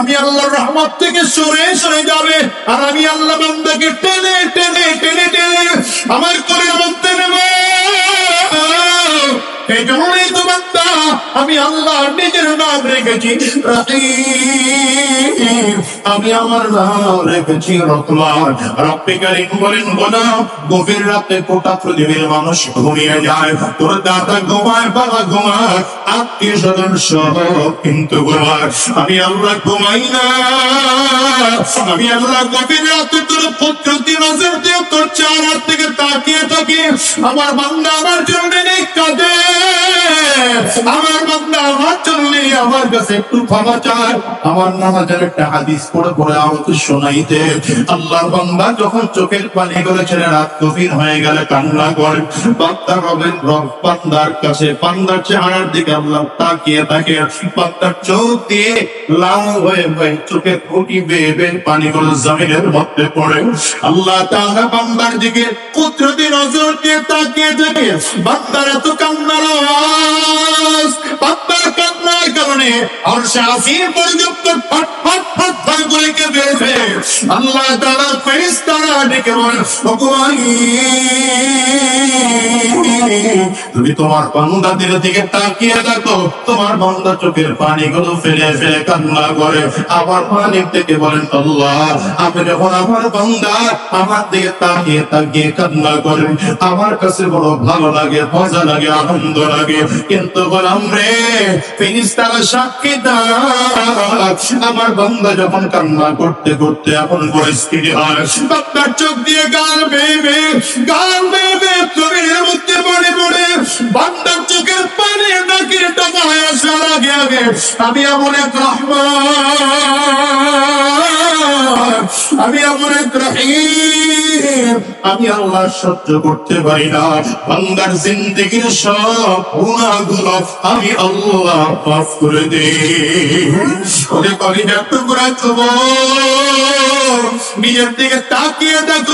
আমি আল্লাহর রহমত থেকে সরে সরে যাবে। আর আমি আল্লাহ বান্দাকে টেনে টেনে টেনে টেনে আমার করে মধ্যে নেব। এই জন্যই তো বান্দা, আমি আল্লাহ নিজের নাম রেখেছি। আমি আমার নাম রেখেছি রহমান। রব্বে কারিম বলেন, গোনা, গভীর রাতে গোটা পৃথিবীর মানুষ ঘুমিয়ে যায়। তোর দাদা ঘুমায়, বাবা ঘুমায়, আত্মীয় স্বজন সহ কিন্তু ঘুমায়। আমি আল্লাহ ঘুমাই না। আমি আল্লাহ গভীর রাতে তোর দিয়ে তোর চার থেকে তাকিয়ে থাকি। আমার বান্দা আমার জন্য কাঁদে। আমার বান্দা আমার জন্য আমার কাছে একটু ক্ষমা চায়। আমার নামাজের একটা হাদিস পড়ে পড়ে আমাকে শোনাইতে আল্লাহর বান্দা যখন চোখের পানি করে ছেড়ে রাত গভীর হয়ে গেলে কান্না করে। বান্দা রবেন রব, বান্দার কাছে। বান্দার চেহারার দিকে আল্লাহ তাকিয়ে থাকে। বান্দার চোখ দিয়ে লাল হয়ে হয়ে চোখের ফুটি বেয়ে বেয়ে পানিগুলো জমিনের মধ্যে পড়ে। আল্লাহ তাআলা বান্দার দিকে কুদরতি নজর দিয়ে তাকিয়ে থাকে। বান্দার এত কান্নার আওয়াজ, বান্দার কান্নার কারণে তুমি তোমার বান্দাদের দিকে তাকিয়ে দেখো। তোমার বান্দা চোখের পানিগুলো ফেলে ফেলে কান্না করে। আবার মালিক থেকে বলেন, আল্লাহ আমি যখন আমার বান্দা আমার দিকে তাকিয়ে তাকিয়ে কান্না করে আমার কাছে বড় ভালো লাগে, মজা লাগে, আনন্দ লাগে। কিন্তু বললাম রে ফিরিস্তারা সাক্ষী দাও আমার বান্দা যখন কান্না করতে করতে এমন পরিস্থিতি হয় বান্দার চোখ দিয়ে গাল বেবে গাল বেবে চোখের মধ্যে পড়ে পড়ে বান্দার চোখের পানি নাকি টাকা হয়ে আসার আমি এমন এক আমি এমন এক আমি আল্লাহ সহ্য করতে পারি না। বান্দার জিন্দিগির সব গুণাগুলো আমি আল্লাহ মাফ করে দিই। ওরে কলিজার টুকরা যুবক নিজের দিকে তাকিয়ে দেখো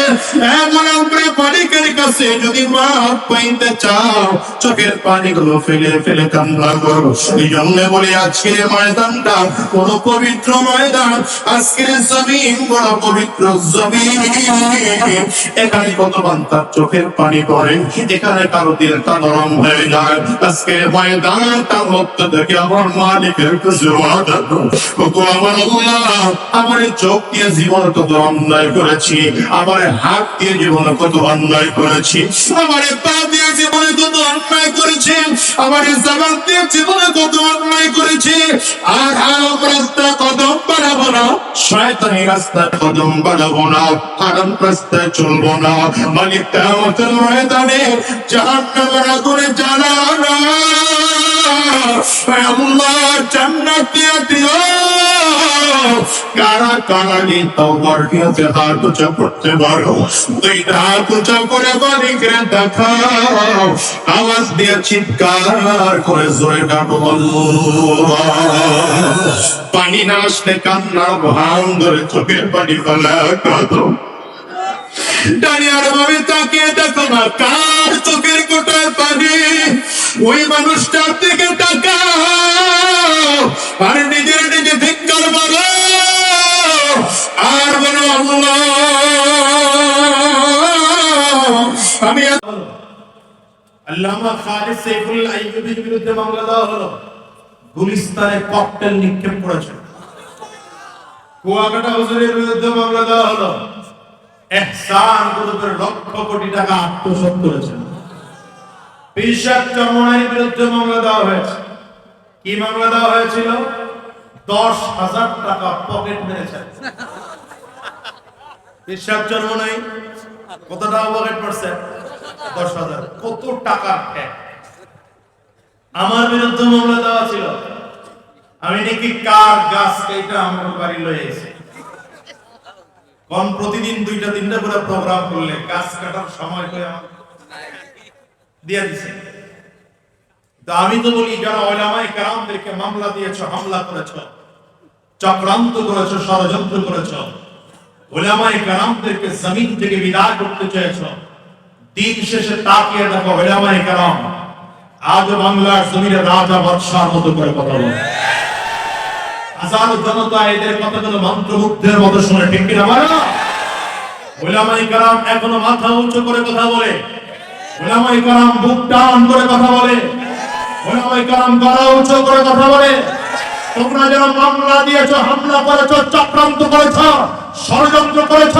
মালিকের কাছে যদি মাপ পাইতে চাও, চোখের পানিগুলো ফেলে ফেলে কান্না করো। এই বলি আজকের ময়দানটা বড় পবিত্র ময়দান, আজকের জমিন বড় পবিত্র জমিন। এখানে কত বান্তার চোখের পানি পড়ে, এখানে কারও দিলটা নরম হয়ে যায়। আজকের ময়দানটা মুক্ত দেখে আমার মালিকের করো। আমার আমার চোখ দিয়ে জীবন কত অন্যায় করেছি, আমার হাত দিয়ে জীবনে কত অন্যায় করেছি। আমার পা দিয়ে জীবনে কত অন্যায় করেছি। আমার জবান দিয়ে জীবনে কত অন্যায় করেছি। আর হারাম রাস্তা কদম বাড়াবো না। শয়তানি রাস্তা কদম বাড়াবো না। হারাম রাস্তায় চলবো না। ময়দানে জাহান্নামের আগুনে জ্বালানা আল্লাহ জান্নাত দিয়ে দিও। চিৎকার করে জোরে পানি ভাঙ ধরে চোখের পানি ডানিয়ার ভাবে তাকিয়ে দেখো না কার চোখের কোটায় পানি। ওই মানুষটার থেকে টাকা আর নিজের নিজে ধিক্কার বলো আর বলো আমি আল্লামা খালিদ সাইফুল আইয়ুবীর বিরুদ্ধে মামলা দেওয়া হলো। গুলিস্তানে ককটেল নিক্ষেপ করেছে। কুয়াকাটা হুজুরের বিরুদ্ধে মামলা দেওয়া হলো। এহসান গ্রুপের লক্ষ কোটি টাকা আত্মসাৎ করেছে। পিসাব চরমনাইয়ের বিরুদ্ধে মামলা দেওয়া হয়েছে। কি মামলা দেওয়া হয়েছিল? দশ হাজার টাকা পকেট মেরেছে। পিসাব চরমনাই কত টাকা পকেট দশ হাজার। কত টাকা আমার বিরুদ্ধে মামলা দেওয়া ছিল। আমি নাকি কার গাছ কেটে আমার বাড়ি লয়ে কোন প্রতিদিন দুইটা, তিনটা করে প্রোগ্রাম করলে গাছ কাটার সময় করে আমার দিয়ে দিছে। তো আমি তো বলি, যারা ওলামাই কারামদেরকে মামলা দিয়েছ, হামলা করেছ, চক্রান্ত করেছ, ষড়যন্ত্র করেছ ওলামাই কারামদেরকে জমিন থেকে বিদায় করতে চেয়েছো। দিন শেষে তাকিয়ে দেখো ওলামাই কারাম আজ বাংলার জমিনে রাজা বাদশার মতো করে কথা বলে। হাজার জনতা এদের কথাগুলো মন্ত্রমুগ্ধের মতো শুনে, ঠিক কিনা বলো? ওলামাই কারাম এখনও মাথা উঁচু করে কথা বলে। ওলামাই কারাম বুক টান করে কথা বলে। ওলামাই কারাম গলা উঁচু করে কথা বলে। তোমরা যারা মামলা দিয়েছ, হামলা করেছ, চক্রান্ত করেছ ষড়যন্ত্র করেছ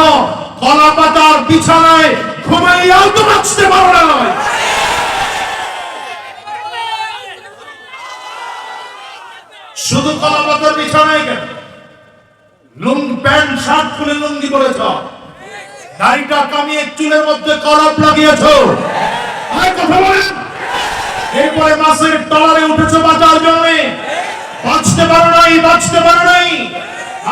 কলা পাতার বিছানায় ঘুমাইয়াও তো বাঁচতে পারো না শুধু কলা পাতার বিছানায় কেন? লুং প্যান্ট, শার্ট খুলে লুঙ্গি পরেছ। দাড়িটা কামিয়ে চুলের মধ্যে কলপ লাগিয়েছ। কথা বলেন এরপরে মাসের ডলারে উঠেছে বাঁচার জন্য। বাঁচতে পারো নাই, বাঁচতে পারো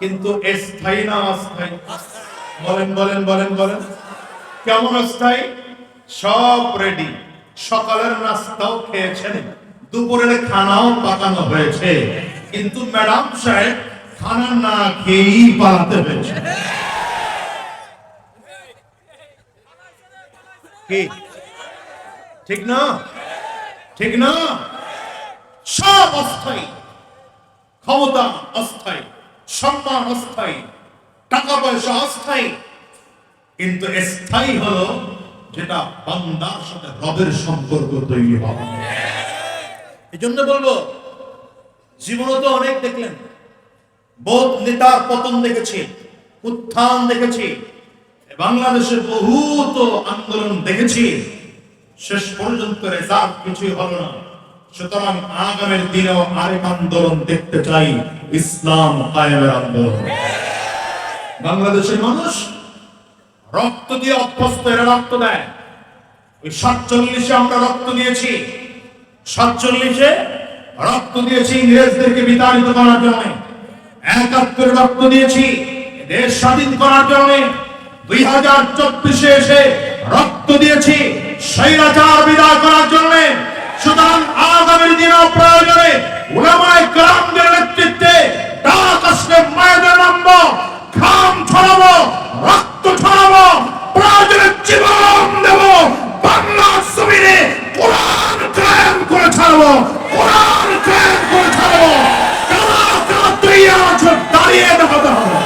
কিন্তু স্থায়ী না অস্থায়ী? বলেন বলেন বলেন বলেন। কেমন অস্থায়ী সব রেডি সকালের নাস্তাও খেয়েছেন। দুপুরের খানাও পাকানো হয়েছে। কিন্তু ম্যাডাম সাহেব খানা না খেয়েই পালাতে হয়েছে। কি? ঠিক না? ঠিক না? সব অস্থায়ী। ক্ষমতা অস্থায়ী। সম্মান অস্থায়ী, টাকা পয়সা অস্থায়ী। কিন্তু স্থায়ী হলো যেটা বান্দার সাথে রবের সম্পর্ক তৈরি হবে এই জন্য বলব জীবনে তো অনেক দেখলেন। বহুত নেতার পতন দেখেছি, উত্থান দেখেছি। বাংলাদেশের বহুত আন্দোলন দেখেছি। শেষ পর্যন্ত রেজাল্ট কিছুই হলো না। সুতরাং আগামীর দিনেও আরেক আন্দোলন দেখতে চাই, ইসলাম কায়েমের আন্দোলন। বাংলাদেশের মানুষ রক্ত দিয়ে অভ্যস্ত, এরা রক্ত দেয়। ওই সাতচল্লিশে আমরা রক্ত দিয়েছি। সাতচল্লিশে রক্ত দিয়েছি ইংরেজদেরকে বিতাড়িত করার জন্য। একাত্তরে রক্ত দিয়েছি দেশ স্বাধীন করার জন্য। দুই হাজার চব্বিশে এসে রক্ত দিয়েছি, স্বৈরাচার বিদায় করার জন্য। প্রয়োজনে উলামায়ে কেরামদের নেতৃত্বে ডাক আসলে ময়দানে নামবো ঘাম ছড়াবো রক্ত ছড়াবো প্রয়োজনে জীবন দেব বাংলার জমিনে কোরআন কায়েম করে ছাড়বো কোরআন কায়েম করে ছাড়বো কারা কারা তৈরি আছো দাঁড়িয়ে দেখাতে হবে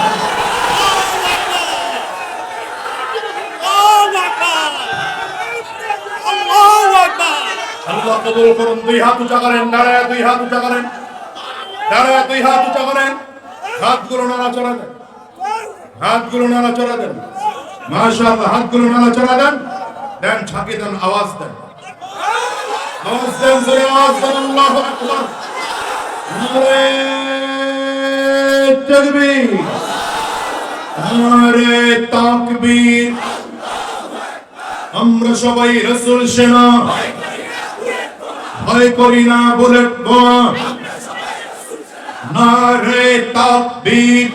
আল্লাহ কবুল করুন, দুই হাত উঁচা করেন, দাঁড়ায়, দুই হাত উঁচা করেন, দাঁড়ায়, দুই হাত উঁচা করেন। হাতগুলো নাড়াচড়া দেন। হাতগুলো নাড়াচড়া দেন। মাশাআল্লাহ, হাতগুলো নাড়াচড়া দেন। দেন ছাকি দেন, আওয়াজ দেন। আওয়াজ দেন, জোরে আওয়াজ দেন, আল্লাহু আকবার। নারে তাকবীর। নারে তাকবীর। আমরা সবাই রাসূল সেনা। ভয় করি না বুলেট বোমা। নারে তাকবীর।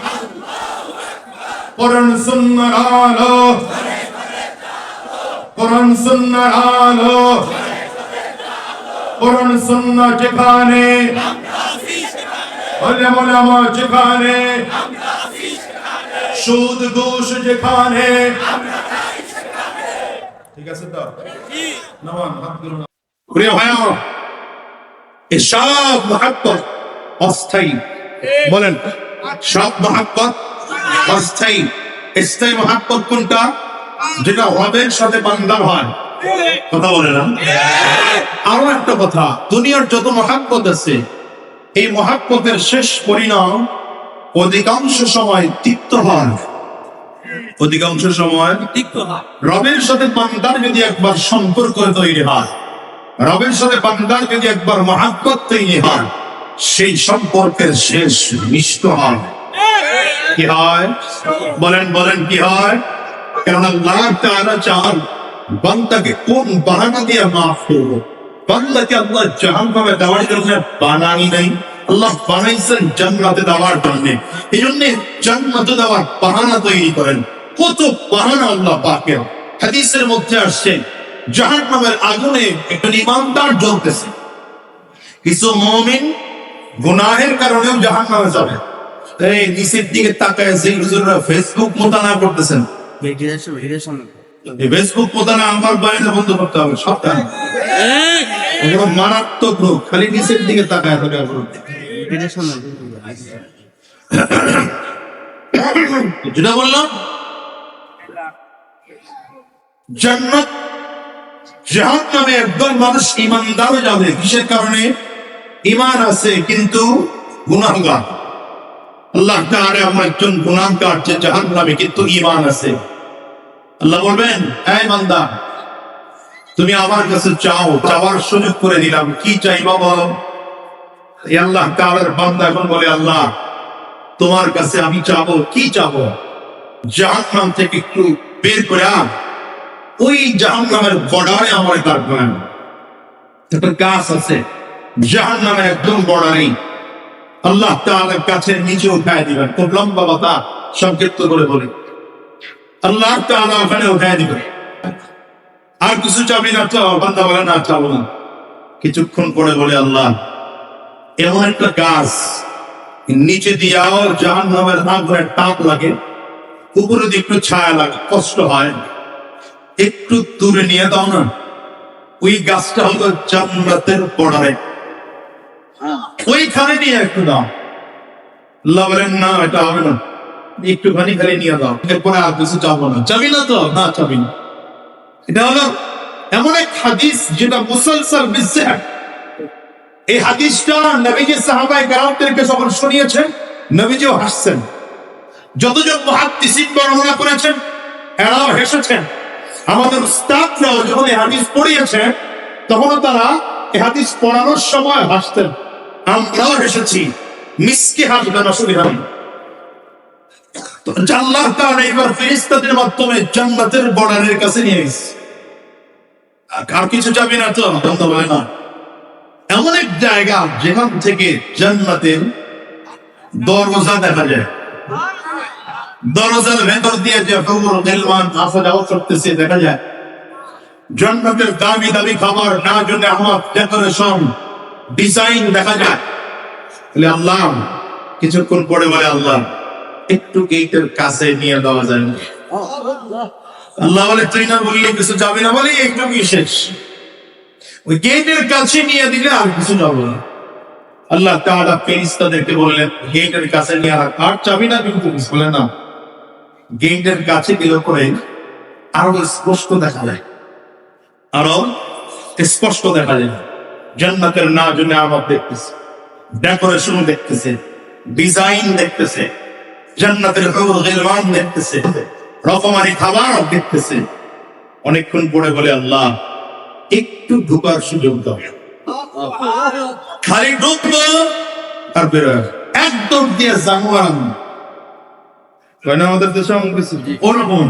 কোরআন সুন্নাহর আলো। কোরআন সুন্নাহর আলো। কোরআন সুন্নাহ যেখানে। যেখানে। সুদ ঘুষ যেখানে। ঠিক আছে তো? নামান হাত সব মহাব্বত অস্থায়ী। বলেন সব মহাব্বত অস্থায়ী। স্থায়ী মহাব্বত কোনটা? যেটা রবের সাথে বান্দার হয়। কথা বলে না? আরও একটা কথা দুনিয়ার যত মহাব্বত আছে এই মহাব্বতের শেষ পরিণাম অধিকাংশ সময় তিক্ত হয়। অধিকাংশ সময় রবের সাথে বান্দার যদি একবার সম্পর্ক তৈরি হয় রবের বান্দার যদি একবার মহাব্বত তৈরি হয়, সেই সম্পর্কের শেষ মিষ্ট হয়। কি হয়? বলেন বলেন, কি হয়? কারণ আল্লাহ তাআলা চান বান্দাকে কোন বাহানা দিয়ে মাফ করব? বান্দাকে আল্লাহ জাহান্নামে দেওয়ার জন্য বানানি নাই, আল্লাহ বানাইছেন জান্নাতে দেওয়ার জন্য। এই জন্য জান্নাতে দেওয়ার বাহানা তৈরি করেন। কত বাহানা আল্লাহ পাকের। হাদিসের মধ্যে আসছে জাহান্নামের আগুনে একজন ইমানদার জ্বলতেছে। কিছু মমিন গুনাহের কারণেও জাহান্নামে যাবে। এই নিচের দিকে তাকায় যে হুজুররা ফেসবুক মোতানা করতেছেন। ফেসবুক মোতানা আমার বাড়িতে বন্ধ করতে হবে সপ্তাহ মারাত্মক রোগ খালি নিচের দিকে তাকায় থাকে যেটা বললাম জান্নাত জাহান নামে একদল মানুষ ইমানদারও যাবে। কিসের কারণে? ইমান আছে, কিন্তু গুনাহগার। আল্লাহ তাআলা আমার একজন গুনাহগার যে জাহান নামে কিন্তু ইমান আছে। আল্লাহ বলবেন এই বান্দা তুমি আমার কাছে চাও, চাওয়ার সুযোগ করে দিলাম। কি চাইবা বলো? আল্লাহ তাআলার বান্দা এখন বলে, আল্লাহ, তোমার কাছে আমি চাবো। কি চাবো? জাহান্নাম থেকে একটু বের করে ওই জাহান্নামের বর্ডারে আমার কাটবেন একটা গাছ আছে, জাহান্নামের একদম বর্ডারেই আল্লাহ তাআলার কাছে নিচে উঠায় দিবেন, খুব লম্বা কথা সংক্ষিপ্ত করে বলি। আল্লাহ তাআলা ওখানে উঠায় দিবেন। আর কিছু চাবি না চাও বান্দা বলে না চাবো না। কিছুক্ষণ পরে বলে আল্লাহ, এমন একটা গাছ, নিচে দিয়াও জাহান নামের আগুনের তাপ লাগে উপরে দিয়ে একটু ছায়া লাগে, কষ্ট হয়। একটু দূরে নিয়ে দাও না। ওই গাছটা হলো জান্নাতের বর্ডারে ওইখানে নিয়ে একটু দাও। আল্লাহ বলেন না এটা হবে না। একটুখানি খালি নিয়ে দাও। এরপরে আর কিছু চাবো না। চাবি না তো? না চাবি না। এটা হলো এমন এক হাদিস যেটা মুসলসল বিশ্বাস এই হাদিসটা নবীজি সাহাবায়ে কেরামদেরকে যখন শুনিয়েছেন নবীজিও হাসছেন। যতজন মুহাদ্দিসিন বর্ণনা করেছেন এরাও হেসেছেন। আমাদের উস্তাদরাও যখন এই হাদিস পড়িয়েছেন তখনও তারা এই হাদিস পড়ানোর সময় হাসতেন। আমরাও হেসেছি, মিসকে হাসবেন কাছে নিয়ে কিছু না তো? হবে না। এমন এক জায়গা যেখান থেকে দরজা দেখা যায়। দরজার ভেতর দিয়ে যে হুমুর গিলমান আসা যাওয়া করতেছে দেখা যায়। জান্নাতের দামি দামি খাবার না জন্য আমার ডেকোরেশন ডিজাইন দেখা যায়। আল্লাহ, কিছুক্ষণ পরে বলে, আল্লাহ, একটু গেটের কাছে নিয়ে দেওয়া যায়। আল্লাহ বলে না বললে কিছু যাবে না? বলে একটু বিশেষ ওই গেটের কাছে নিয়ে দিলে আর কিছু যাব না। আল্লাহ তাআলা ফেরেশতাদেরকে বললেন, গেটের কাছে নিয়ে আর চাবি না কিন্তু বলে না। গেটের কাছে দিলে করে আরও স্পষ্ট দেখা যায়। আরও স্পষ্ট দেখা যায়। জান্নাতের না জন্য আমার দেখতেছে, ডেকোরেশন দেখতেছে, ডিজাইন দেখতেছে, জান্নাতের গিলমান দেখতেছে, রকমারি খাবার দেখতেছে। অনেকক্ষণ পরে বলে আল্লাহ, একটু ঢুকার সুযোগ দাও। খালি ঢুকবো আর বেরোয় একদম দিয়ে জানুয়ার কেন আমাদের দেশে এমন কিছু ওরকম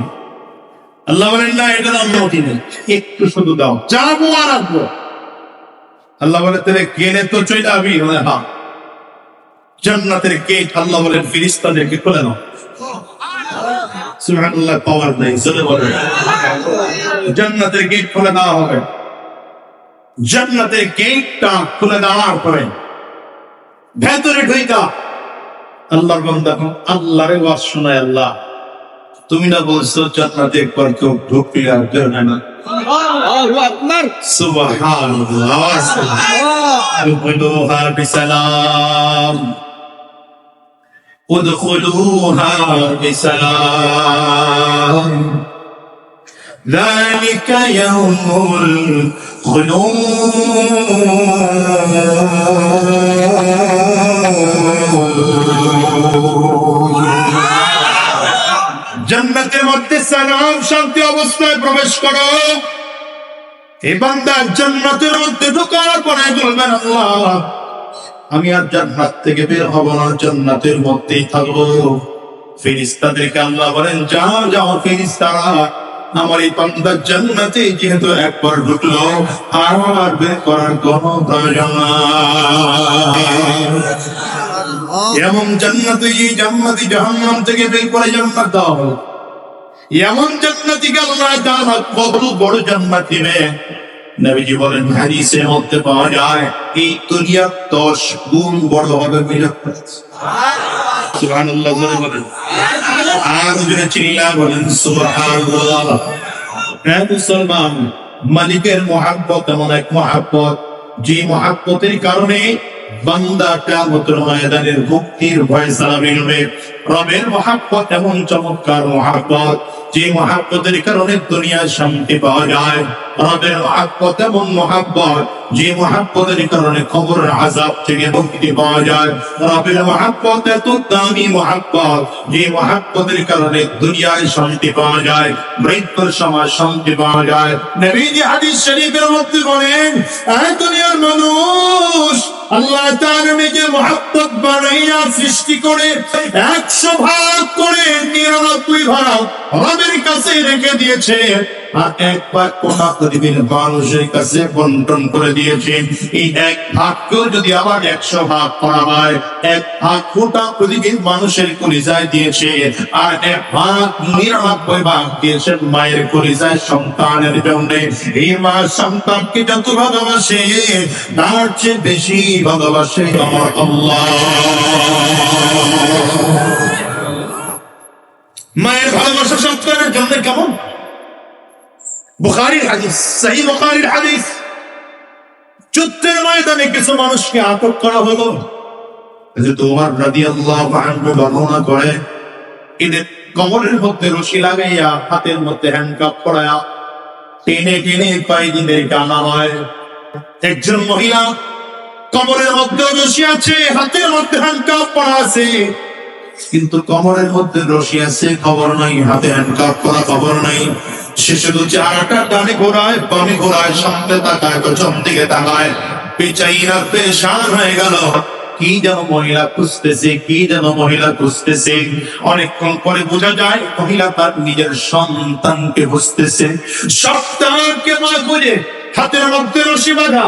আল্লাহ বলেন না এটা অনুমতি নেই একটু শুধু দাও। যাব আর আসব আল্লাহ বলে তাহলে গেলে তো চলে যাবি বলে হ্যাঁ। জান্নাতের গেট আল্লাহ বলেন ফিরিস্তাদেরকে খুলে নাও। সুবহানাল্লাহ পাওয়ার নেই জোরে বলে জান্নাতের গেট খুলে দেওয়া হবে। জান্নাতের গেটটা খুলে দেওয়ার পরে ভেতরে ঢুইকা আল্লাহর বান্দা আল্লাহরে ওয়াজ শোনায় আল্লাহ তুমি না বলছো জান্নাতে একবার কেউ ঢুকলে আর বের হয় না সুবহানাল্লাহ ادخلوها بسلام ادخلوها بسلام ذلك يوم الخلود জান্নাতের মধ্যে সালাম, শান্তি অবস্থায় প্রবেশ করো। জান্নাতের মধ্যে ঢোকার পরে বলবেন, আল্লাহ, আমি আর জান্নাত থেকে বের হব না, জান্নাতের মধ্যেই থাকব। ফেরিস্তাদেরকে আল্লাহ বলেন যা যাও ফেরিস্তারা আমার এই বান্দা জান্নাতে যেহেতু একবার ঢুকলো, আর বের করার কোনো প্রয়োজন এমন জান্নাতে এই জান্নাতি জাহান্নাম থেকে বের করে জান্নাত দাও। এমন জান্নাতি আল্লাহ জান্নাত কত বড় জান্নাতি দিবে নবীজি বলেন, হাদিসের মধ্যে পাওয়া যায়, এই দুনিয়ার দশ গুণ বড় হবে বলেন। আর যদি চিল্লা বলেন হ্যাঁ মুসলমান, মালিকের মহাব্বত এমন এক মহাব্বত, যে মহাব্বতের কারণে বান্দা ময়দানের মুক্তির ফয়সালা মিলবে রবের মহাব্বত এমন চমৎকার মহাব্বত, যে মহাব্বতের কারণে শান্তি পাওয়া যায়। রবের মহাব্বত এমন মহাব্বত, যে মহাব্বতের কারণে আজাব থেকে মুক্তি পাওয়া যায়। রবের মহাব্বত এত দামি মহাব্বত, যে মহাব্বতের কারণে দুনিয়ায় শান্তি পাওয়া যায়, মৃত্যুর সময় শান্তি পাওয়া যায়। নবীজি হাদিস শরীফের মধ্যে বলেন দুনিয়ার মানুষ আল্লাহ নিজের মহাব্বত বানাইয়া সৃষ্টি করে একশো ভাগ করে নিরানব্বই ভাগ রবের কাছে রেখে দিয়েছে। পৃথিবীর মানুষের কাছে বন্টন করে এই এক ভাগকেও যদি আবার একশো ভাগ করা হয়, এক ভাগ পৃথিবীর মানুষের দিয়েছে, আর এক ভাগ নিরানব্বই ভাগ দিয়েছেন মায়ের কলিজায় সন্তানের জন্য। এই মা সন্তানকে যত ভালোবাসে, তার চেয়ে বেশি ভালোবাসে আমার আল্লাহ। মায়ের ভালোবাসা সন্তানের জন্য কেমন? বুখারির হাদিস সহি বুখারির হাদিস। যুদ্ধের ময়দানে কিছু মানুষকে আটক করা হলো। যে তোমার রাদি আল্লাহ বর্ণনা করে এদের কমরের মধ্যে রশি লাগাইয়া, হাতের মধ্যে হ্যান্ডকাপ পড়ায়া টেনে টেনে কয়েদিদেরকে আনা হয় একজন মহিলা কমরের মধ্যে রশি আছে, হাতের মধ্যে হ্যান্ডকাপ পড়া আছে। কিন্তু কমরের মধ্যে রশি আছে, খবর নাই, হাতে হ্যান্ডকাপ করা খবর নাই। সে শুধু চেহারাটা ডানে ঘোরায়, বামে ঘোরায়, সামনে তাকায় পেছন দিকে তাকায়। পেচাইনা পেশান হয়ে গেল। কি যেন মহিলা খুঁজতেছে, কি যেন মহিলা খুঁজতেছে। অনেকক্ষণ পরে বোঝা যায়, মহিলা তার নিজের সন্তানকে খুঁজতেছে। সন্তানকে মা খুঁজে, হাতের মধ্যে রশি বাঁধা,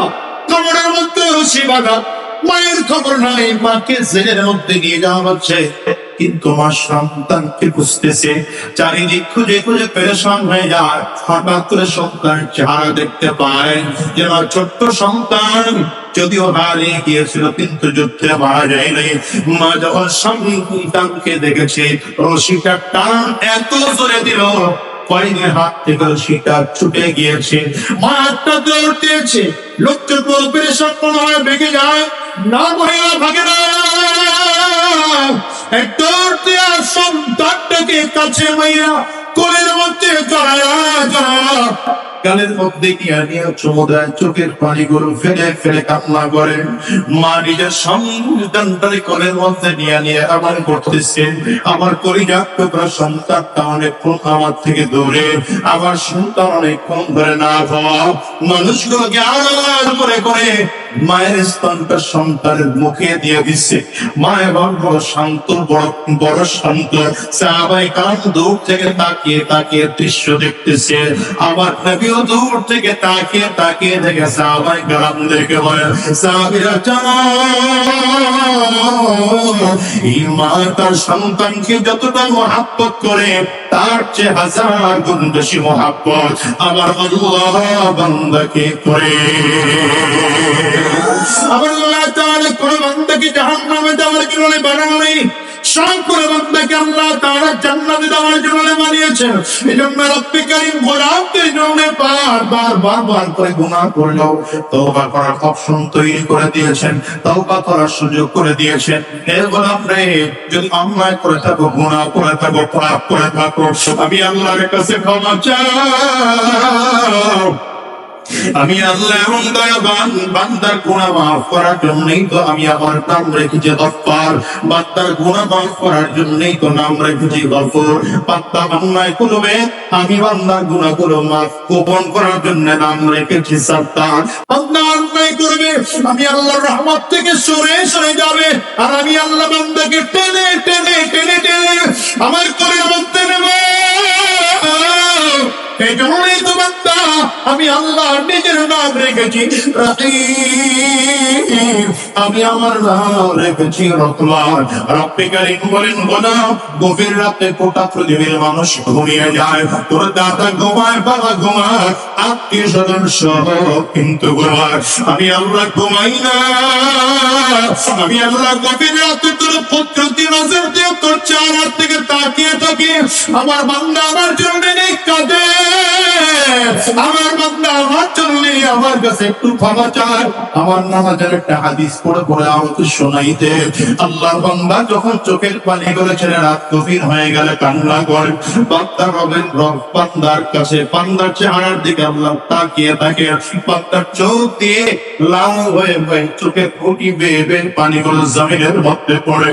কোমরের মধ্যে রশি বাঁধা। মায়ের খবর নাই, মাকে জেলের মধ্যে নিয়ে যাওয়া হচ্ছে। কিন্তু মা সন্তানকে বুঝতেছে চারিদিক খুঁজে খুঁজে পেরেশান হয়ে যায়। হঠাৎ করে সন্তান চেহারা দেখতে পায় যে আমার ছোট্ট সন্তান যদিও হারিয়ে গিয়েছিল, কিন্তু যুদ্ধে মারা যায়নি। মা যখন সন্তানকে দেখেছে, রশিটা টান এত জোরে দিল হাত থেকে ছুটে গিয়েছে। মা হাতটা দৌড় দিয়েছে লোকটা তোর পেরেশান ভেঙে যায়। না ভাগে না দেওয়া সন্তানটাকে কাছে চোখের ফেলে ফেলে কান্না করে? মা নিজের সন্তানটারে কোলের মধ্যে নিয়ে নিয়ে আবার করতেছে। আমার কলিজা টুকরা সন্তানটা অনেকক্ষণ আমার থেকে দূরে। আবার সন্তান অনেকক্ষণ ধরে না মানুষগুলোকে আলাদা করে করে। মায়ের স্তনটা সন্তানের মুখে দিয়ে দিচ্ছে মা এবার বড় শান্ত, বড় বড় শান্ত। সাহাবাই কাম দূর থেকে তাকিয়ে তাকিয়ে দৃশ্য দেখতেছে। আবার নবীও দূর থেকে তাকিয়ে তাকিয়ে দেখে সাহাবাই কাম দেখে বলে, সাহাবিরা তার সন্তানকে যতটা করে, তার চেয়ে হাজার গুণ বেশি মহাব্বত আমার আল্লাহ করে। আমার আল্লাহ তাআলা কোন বান্দাকে জাহান্নামে যাওয়ার জন্য করার সুযোগ করে দিয়েছেন। হে গোলাম রে, যদি অন্যায় করে থাকো, গুনাহ করে থাকো, পাপ করে থাকো, আমি আল্লাহর কাছে ক্ষমা চাও আমি আল্লাহ এমন দয়াবান, বান্দার গুণা মাফ করার জন্যই তো আমি আমার নাম রেখেছি গফার বান্দার গুণা মাফ করার জন্যই তো নাম রেখেছি গফর বান্দা বান্নায় করবে, আমি বান্দার গুণা গুলো মাফ, গোপন করার জন্য নাম রেখেছি সত্তার। আমি আল্লাহর রহমত থেকে সরে সরে যাবে, আর আমি আল্লাহ বান্দাকে টেনে টেনে টেনে টেনে আমার করে মধ্যে নেবে। এই জন্যই তো বান্দা আমি নিজের নাম রেখেছি। আমি আমার নাম রেখেছি রহমান। কারীম বলেন গভীর রাতে গোটা পৃথিবীর মানুষ ঘুমিয়ে যায়। তোর দাদা ঘুমায়, বাবা ঘুমায়, আত্মীয় স্বজন সহ কিন্তু ঘুমায়। আমি আল্লাহ ঘুমাই না। আমি আল্লাহ গভীর রাতে তোর প্রকৃতি নজর দিয়ে তোর চার থেকে তাকিয়ে থাকি। আমার বান্দা আমার জন্য নেই আমার বান্দা আমার জন্য আমার কাছে একটু ক্ষমা চায় আমার নামাজের একটা হাদিস পড়ে পড়ে আমাকে শোনাইতে। আল্লাহর বান্দা যখন চোখের পানি করে ছেড়ে রাত গভীর হয়ে গেলে কান্না করে। বান্দা রবেন রব, বান্দার কাছে, বান্দার চেহারার দিকে আল্লাহ তাকিয়ে থাকে। বান্দার চোখ দিয়ে লাল হয়ে হয়ে চোখের ফুটি বেয়ে বেয়ে পানিগুলো জমিনের মধ্যে পড়ে।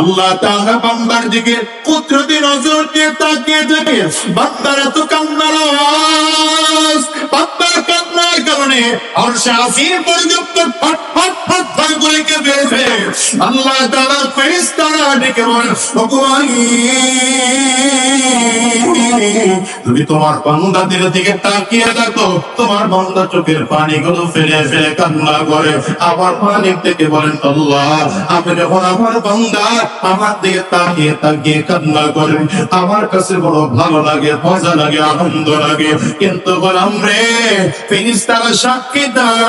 আল্লাহ তাআলা বান্দার দিকে কুদরতি নজর দিয়ে তাকিয়ে থাকে। বান্দার এত কান্নার কান্নার কারণে আর সে আসির পর্যন্ত ফট ফট ফট ফট করে কেঁপে আল্লাহ তাআলা ফেরেশতারা ডেকে বলে ভগবান তুমি তোমার বান্দাদের দিকে তাকিয়ে দেখো, তোমার বান্দা চোখের পানিগুলো ফেলে ফেলে কান্না করে। আবার মালিক থেকে বলেন, আল্লাহ আমি যখন আমার বান্দা আমার দিকে তাকিয়ে তাকিয়ে কান্না করে আমার কাছে বড় ভালো লাগে, মজা লাগে, আনন্দ লাগে। কিন্তু বললাম রে ফিরিস্তারা সাক্ষী দাও।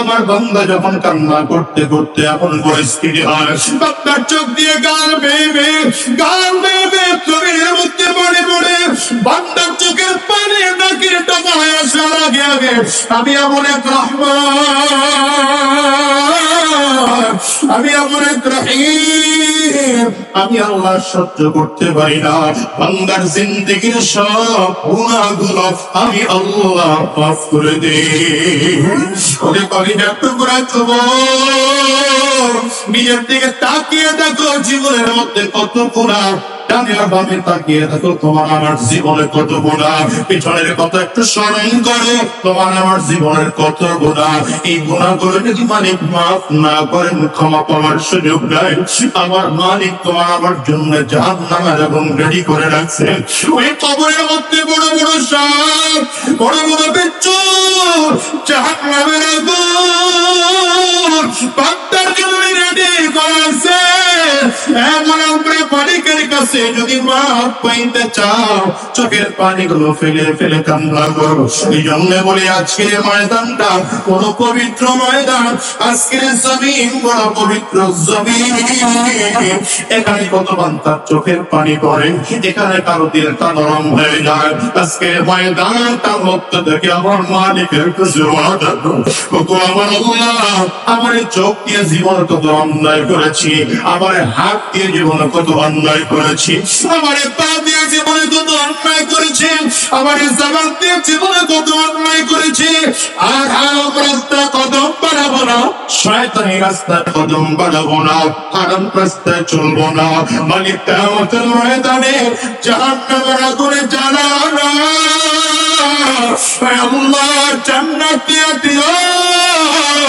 আমার বান্দা যখন কান্না করতে করতে এখন পরিস্থিতি হয় বান্দার চোখ দিয়ে গান বেবে গান বেবে চোখের মধ্যে পড়ে পড়ে বান্দার চোখের পানি নাকের টাকা আসার আগে আগে, আমি এমন এক রহমান। আমি এমন এক আমি আল্লাহ সহ্য করতে পারি না। বান্দার জিন্দিগির সব গুণাগুলো আমি আল্লাহ মাফ করে দেই। ওরে কলিজার নিজের দিকে তাকিয়ে দেখো, জীবনের মধ্যে কত গুণা ডানে আর বামে তাকিয়ে দেখো তোমার আমার জীবনে কত গুণা। পিছনের কত একটু স্মরণ করো, তোমার আমার জীবনের কত গুণা। এই গুণাগুলো যদি মালিক মাফ না করেন, ক্ষমা পাওয়ার সুযোগ দেয় আমার মালিক তোমার আমার জন্য জাহান নামের এবং রেডি করে রাখছে। ওই কবরের মধ্যে বড় বড় সাপ, বড় বড় বিচ্ছু জাহান নামের আগুন। বান্দার জন্য রেডি করা আমরা মালিকের কাছে? যদি মাপ পাইতে চাও, চোখের পানিগুলো ফেলে ফেলে কান্না করো। এই বলি আজকের ময়দানটা কোন পবিত্র ময়দান, আজকের জমিন বড় পবিত্র জমিন। এখানে কত বান্তার চোখের পানি পড়ে, এখানে কারও দিলটা নরম হয়ে যায়। আজকের ময়দানটা মুক্ত দেখে আমার মালিকের কাছে। আমার আমার চোখ দিয়ে জীবন কত অন্যায় করেছি। আমার হাত দিয়ে জীবন কত অন্যায় করেছি। আমার পা জীবনে কত অন্যায় করেছি। আমার জবান জীবনে কত অন্যায় করেছি। আর আরাম রাস্তা কদম বাড়াবো না। শয়তানি রাস্তা কদম বাড়াবো না। আরাম রাস্তায় চলবো না। মালিক তেমতের ময়দানে জাহান্নামের আগুনে জ্বালানা আল্লাহ জান্নাত দিয়ে দিও।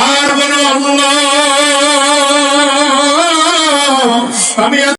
আর বলো আমি